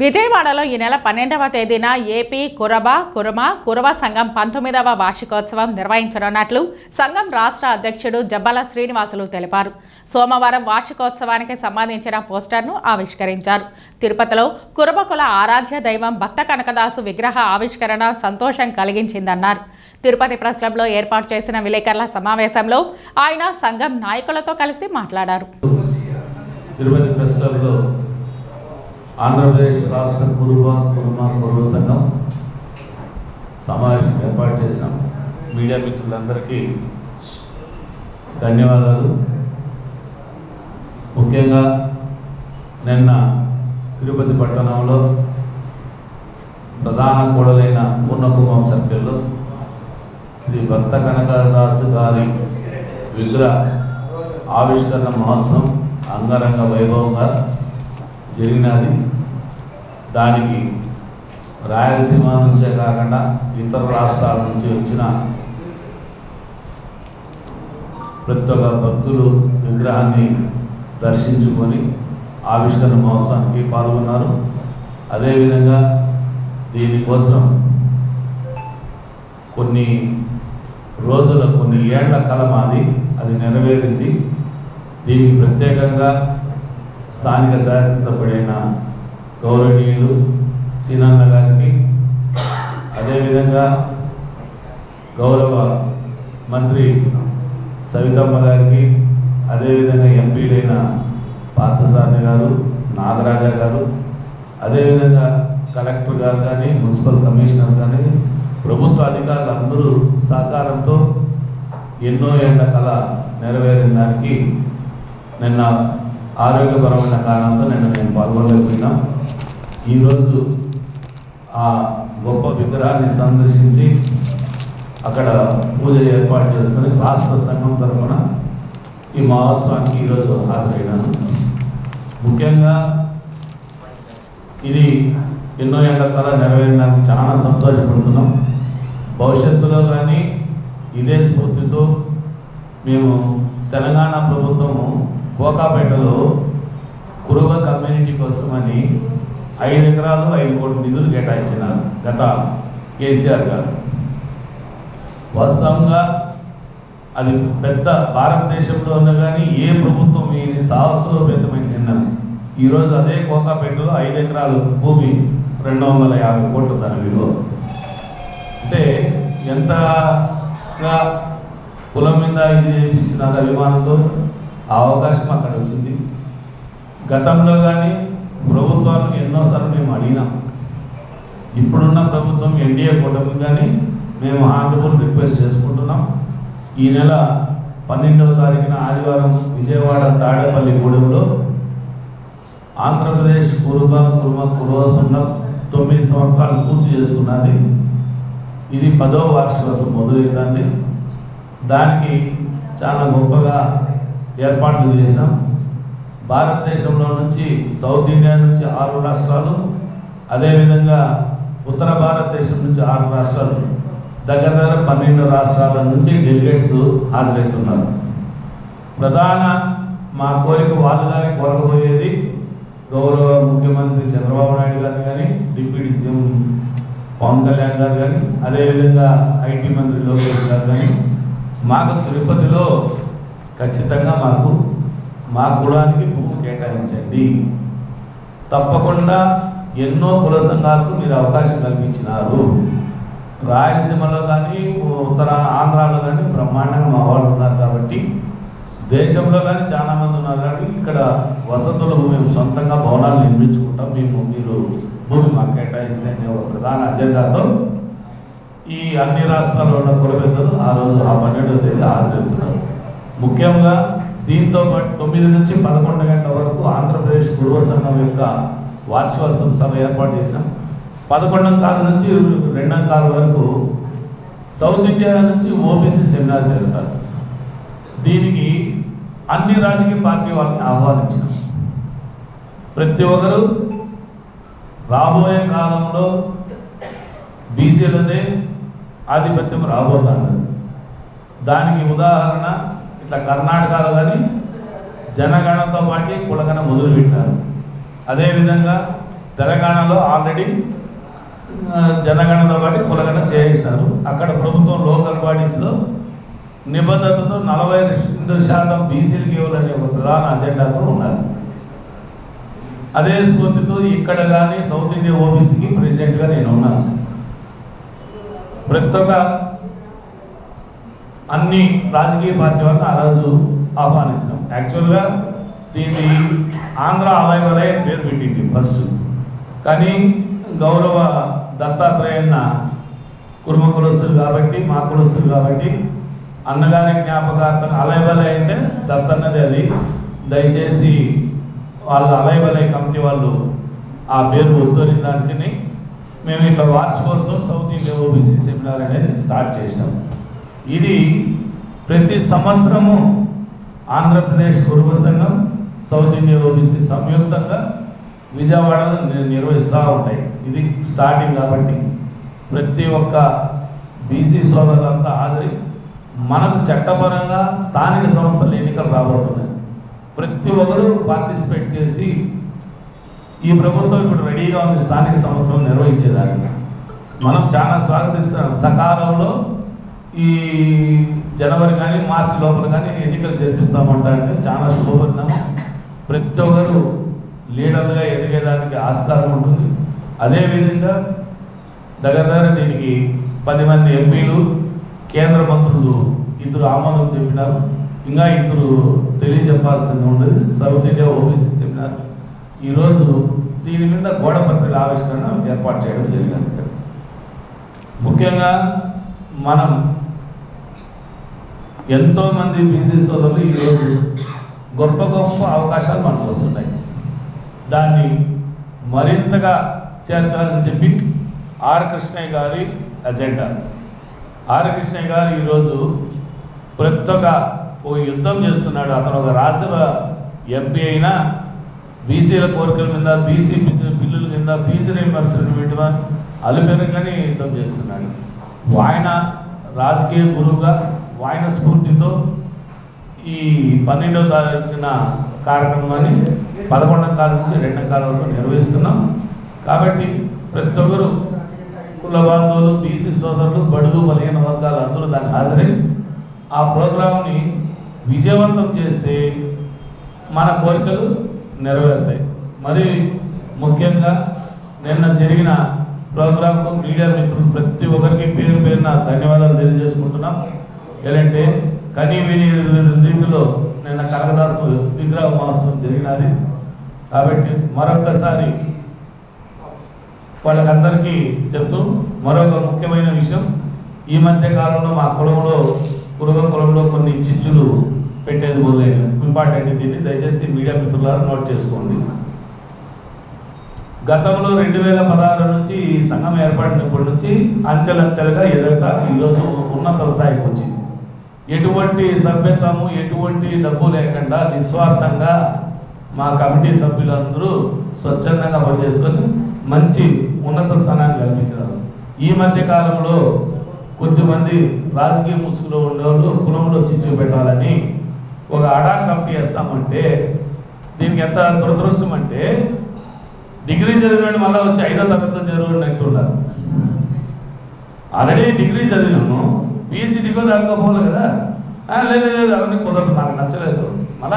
విజయవాడలో ఈ నెల పన్నెండవ తేదీన ఏపీ కురబ కురమ కురవ సంఘం పంతొమ్మిదవ వార్షికోత్సవం నిర్వహించనున్నట్లు సంఘం రాష్ట్ర అధ్యక్షుడు జబ్బల శ్రీనివాసులు తెలిపారు. సోమవారం వార్షికోత్సవానికి సంబంధించిన పోస్టర్ను ఆవిష్కరించారు. తిరుపతిలో కురబకుల ఆరాధ్య దైవం భక్త కనకదాసు విగ్రహ ఆవిష్కరణ సంతోషం కలిగించిందన్నారు. తిరుపతి ప్రెస్ క్లబ్లో ఏర్పాటు చేసిన విలేకరుల సమావేశంలో ఆయన సంఘం నాయకులతో కలిసి మాట్లాడారు. తిరుపతి ప్రెస్ క్లబ్లో ఆంధ్రప్రదేశ్ రాష్ట్ర కురువ కురుమ కురువ సంఘం సమావేశం ఏర్పాటు చేశాం. మీడియా మిత్రులందరికీ ధన్యవాదాలు. ముఖ్యంగా నిన్న తిరుపతి పట్టణంలో ప్రధాన కూడలైన పూర్ణకుంభం సర్కిల్లో శ్రీ భక్త కనకదాసు గారి విగ్రహ ఆవిష్కరణ మహోత్సవం అంగరంగ వైభవంగా జరిగినది. దానికి రాయలసీమ నుంచే కాకుండా ఇతర రాష్ట్రాల నుంచి వచ్చిన ప్రతి ఒక్క భక్తులు విగ్రహాన్ని దర్శించుకొని ఆవిష్కరణ మహోత్సవానికి పాల్గొన్నారు. అదేవిధంగా దీనికోసం కొన్ని రోజుల కొన్ని ఏళ్ళ కల మాది అది నెరవేరింది. దీనికి ప్రత్యేకంగా స్థానిక శాసనసభ్యుడైన గౌరవనీయులు సీనన్న గారికి అదేవిధంగా గౌరవ మంత్రి సవితమ్మ గారికి అదేవిధంగా ఎంపీలైన పార్థసారథి గారు నాగరాజ గారు అదేవిధంగా కలెక్టర్ గారు కానీ మున్సిపల్ కమిషనర్ కానీ ప్రభుత్వ అధికారులు అందరూ సహకారంతో ఎన్నో ఏళ్ళ కళ నెరవేరిన దానికి నిన్న ఆరోగ్యపరమైన కారణంతో నేను నేను పాల్గొనలేకపోయినా. ఈరోజు ఆ గొప్ప విగ్రహాన్ని సందర్శించి అక్కడ పూజ ఏర్పాటు చేసుకుని రాష్ట్ర సంఘం తరఫున ఈ మహోత్సవానికి ఈరోజు హాజరైనాను. ముఖ్యంగా ఇది ఎన్నో ఏళ్ళ కళ నెరవేరడానికి చాలా సంతోషపడుతున్నాం. భవిష్యత్తులో కానీ ఇదే స్ఫూర్తితో మేము తెలంగాణ ప్రభుత్వము కోకాపేటలో కురువ కమ్యూనిటీ కోసమని ఐదు ఎకరాలు ఐదు కోట్ల నిధులు కేటాయించినారు గత కేసీఆర్ గారు. వాస్తవంగా అది పెద్ద భారతదేశంలో ఉన్న కానీ ఏ ప్రభుత్వం ఈయన సాహసోపేతమైన నిర్ణయం ఈరోజు అదే కోకాపేటలో ఐదు ఎకరాలు భూమి రెండు వందల యాభై కోట్ల ధర విలువ. అంటే ఎంతగా కులం మీద ఇది చేయించినారు అభిమానంతో ఆ అవకాశం అక్కడ వచ్చింది. గతంలో కానీ ప్రభుత్వాలను ఎన్నోసార్లు మేము అడిగినాం. ఇప్పుడున్న ప్రభుత్వం ఎన్డీఏ కూటమి కానీ మేము హానరబుల్ రిక్వెస్ట్ చేసుకుంటున్నాం. ఈ నెల పన్నెండవ తారీఖున ఆదివారం విజయవాడ తాడేపల్లి గూడెంలో ఆంధ్రప్రదేశ్ కురుబ కురుమ కురువ సంఘం తొమ్మిది సంవత్సరాలు పూర్తి చేసుకున్నది. ఇది పదో వార్షికోత్సవం మొదలవుతుంది దానికి చాలా గొప్పగా ఏర్పాట్లు చేసినాం. భారతదేశంలో నుంచి సౌత్ ఇండియా నుంచి ఆరు రాష్ట్రాలు అదేవిధంగా ఉత్తర భారతదేశం నుంచి ఆరు రాష్ట్రాలు దగ్గర దగ్గర పన్నెండు రాష్ట్రాల నుంచి డెలిగేట్స్ హాజరవుతున్నారు ప్రధాన మా కోరిక వాళ్ళు కానీ కోరకపోయేది గౌరవ ముఖ్యమంత్రి చంద్రబాబు నాయుడు గారు కానీ డిప్యూటీ సీఎం పవన్ కళ్యాణ్ గారు కానీ అదేవిధంగా ఐటీ మంత్రి లోకేష్ గారు కానీ మాకు తిరుపతిలో ఖచ్చితంగా మాకు మా కులానికి భూమి కేటాయించండి. తప్పకుండా ఎన్నో కుల సంఘాలకు మీరు అవకాశం కల్పించినారు. రాయలసీమలో కానీ ఉత్తర ఆంధ్రాలో కానీ బ్రహ్మాండంగా మా వాళ్ళు ఉన్నారు కాబట్టి దేశంలో కానీ చాలా మంది ఉన్నారు కాబట్టి ఇక్కడ వసతులు మేము సొంతంగా భవనాలు నిర్మించుకుంటాం. మేము మీరు భూమి మాకు కేటాయిస్తే అనే ఒక ప్రధాన అజెండాతో ఈ అన్ని రాష్ట్రాల్లో ఉన్న కుల పెద్దలు ఆ రోజు ఆ పన్నెండో తేదీ హాజరవుతున్నారు. ముఖ్యంగా దీంతో పాటు తొమ్మిది నుంచి పదకొండు గంటల వరకు ఆంధ్రప్రదేశ్ గురువ సంఘం యొక్క వార్షికోత్సవం సభ ఏర్పాటు చేసినాం పదకొండం కాల నుంచి రెండం కాల వరకు సౌత్ ఇండియా నుంచి ఓబీసీ సెమినార్ జరుగుతారు దీనికి అన్ని రాజకీయ పార్టీ వాళ్ళని ఆహ్వానించినాం. ప్రతి ఒక్కరు రాబోయే కాలంలో బీసీలదే ఆధిపత్యం రాబోతున్నది దానికి ఉదాహరణ ఇట్లా కర్ణాటకలో కానీ జనగణంతో పాటు కులగణ మొదలుపెట్టారు అదేవిధంగా తెలంగాణలో ఆల్రెడీ జనగణతో పాటు కులగణ చేయిస్తారు. అక్కడ ప్రభుత్వం లోకల్ బాడీస్లో నిబద్ధతతో నలభై రెండు శాతం బీసీలకు ఇవ్వాలనే ఒక ప్రధాన అజెండాతో ఉన్నారు. అదే స్ఫూర్తితో ఇక్కడ కానీ సౌత్ ఇండియా ఓబీసీకి ప్రెసిడెంట్గా నేను ఉన్నాను. ప్రతి ఒక్క అన్ని రాజకీయ పార్టీ వాళ్ళని ఆ రోజు ఆహ్వానించినాం. యాక్చువల్గా దీన్ని ఆంధ్ర అలయవలయ పేరు పెట్టింది ఫస్ట్ కానీ గౌరవ దత్తాత్రేయన్న కుర్మ కులస్తులు కాబట్టి మా కులస్తులు కాబట్టి అన్నగారి జ్ఞాపకార్థం అలయవలయ అంటే దత్తన్నది అది. దయచేసి వాళ్ళ అలయవలయ కమిటీ వాళ్ళు ఆ పేరు వద్దని దానికి మేము ఇట్లా కోసం సౌత్ ఇండియా ఓబీసీ సెమినార్ అనేది స్టార్ట్ చేసినాం. ఇది ప్రతి సంవత్సరము ఆంధ్రప్రదేశ్ కుటుంబ సంఘం సౌత్ ఇండియా ఓబీసీ సంయుక్తంగా విజయవాడలో ని- నిర్వహిస్తూ ఉంటాయి. ఇది స్టార్టింగ్ కాబట్టి ప్రతి ఒక్క బీసీ సోదరులంతా హాజరి మనకు చట్టపరంగా స్థానిక సంస్థల ఎన్నికలు రాబోతున్నాయి. ప్రతి ఒక్కరూ పార్టిసిపేట్ చేసి ఈ ప్రభుత్వం ఇప్పుడు రెడీగా ఉంది స్థానిక సంస్థలు నిర్వహించేదానికి. మనం చాలా స్వాగతిస్తున్నాం. సకాలంలో ఈ జనవరి కానీ మార్చి లోపల కానీ ఎన్నికలు జరిపిస్తామంటారంటే చాలా శుభపరిణామం ప్రతి ఒక్కరు లీడర్లుగా ఎదిగేదానికి ఆస్కారం ఉంటుంది. అదేవిధంగా దగ్గర దగ్గర దీనికి పది మంది ఎంపీలు కేంద్ర మంత్రులు ఇద్దరు ఆమోదం చెప్పినారు. ఇంకా ఇద్దరు తెలియజెప్పాల్సింది ఉండదు. South India OBC seminar. ఈరోజు దీని మీద గోడపత్రిక ఆవిష్కరణ ఏర్పాటు చేయడం జరిగింది. ఇక్కడ ముఖ్యంగా మనం ఎంతోమంది బీసీ సోదరులు ఈరోజు గొప్ప గొప్ప అవకాశాలు మనకు వస్తున్నాయి. దాన్ని మరింతగా చేర్చాలని చెప్పి ఆర్ కృష్ణయ్య గారి అజెండా. ఆర్ కృష్ణయ్య గారు ఈరోజు ప్రతి ఒక్క ఓ యుద్ధం చేస్తున్నాడు. అతను ఒక రాజ్యసభ ఎంపీ అయినా బీసీల కోరికల మీద బీసీ పిల్లల కింద ఫీజు రీంబర్స్మెంట్ అలుపెరగని యుద్ధం చేస్తున్నాడు. ఆయన రాజకీయ గురువుగా ఆయన స్ఫూర్తితో ఈ పన్నెండవ తారీఖున కార్యక్రమాన్ని పదకొండవ కాలం నుంచి రెండవ కాలం వరకు నిర్వహిస్తున్నాం. కాబట్టి ప్రతి ఒక్కరు కుల బాంధవులు బీసీ సోదరులు బడుగు బలహీన వర్గాలు అందరూ దాన్ని హాజరై ఆ ప్రోగ్రాంని విజయవంతం చేస్తే మన కోరికలు నెరవేరుతాయి. మరి ముఖ్యంగా నిన్న జరిగిన ప్రోగ్రాంకు మీడియా మిత్రులు ప్రతి ఒక్కరికి పేరు పేరున ధన్యవాదాలు తెలియజేసుకుంటున్నాం. ఏంటంటే కనీ విని రీతిలో నిన్న కనకదాసు విగ్రహ మహోత్సవం జరిగినది. కాబట్టి మరొక్కసారి వాళ్ళకందరికీ చెప్తూ మరొక ముఖ్యమైన విషయం. ఈ మధ్య కాలంలో మా కులంలో కురుగ కులంలో కొన్ని చిచ్చులు పెట్టేది మొదలైన ఇంపార్టెంట్ దీన్ని దయచేసి మీడియా మిత్రులారా నోట్ చేసుకోండి. గతంలో రెండు వేల పదహారు నుంచి ఈ సంఘం ఏర్పడినప్పటి నుంచి అంచెలంచెలుగా ఎదుగుతా ఈరోజు ఉన్నత స్థాయికి వచ్చింది. ఎటువంటి సభ్యతము ఎటువంటి డబ్బు లేకుండా నిస్వార్థంగా మా కమిటీ సభ్యులందరూ స్వచ్ఛందంగా పనిచేసుకొని మంచి ఉన్నత స్థానాన్ని కల్పించారు ఈ మధ్య కాలంలో కొద్దిమంది రాజకీయ ముసుగులో ఉండేవాళ్ళు కులంలో చిచ్చు పెట్టాలని ఒక అడా కమిటీ వేస్తామంటే దీనికి ఎంత దురదృష్టం అంటే డిగ్రీ చదివిన మళ్ళీ వచ్చి ఐదో తరగతిలో చదివినట్టు ఉన్నారు ఆల్రెడీ డిగ్రీ చదివినాము. పిహెచ్డీకో దానికో పోవాలి కదా? లేదు లేదు అవన్నీ కుదరదు నాకు నచ్చలేదు. మళ్ళీ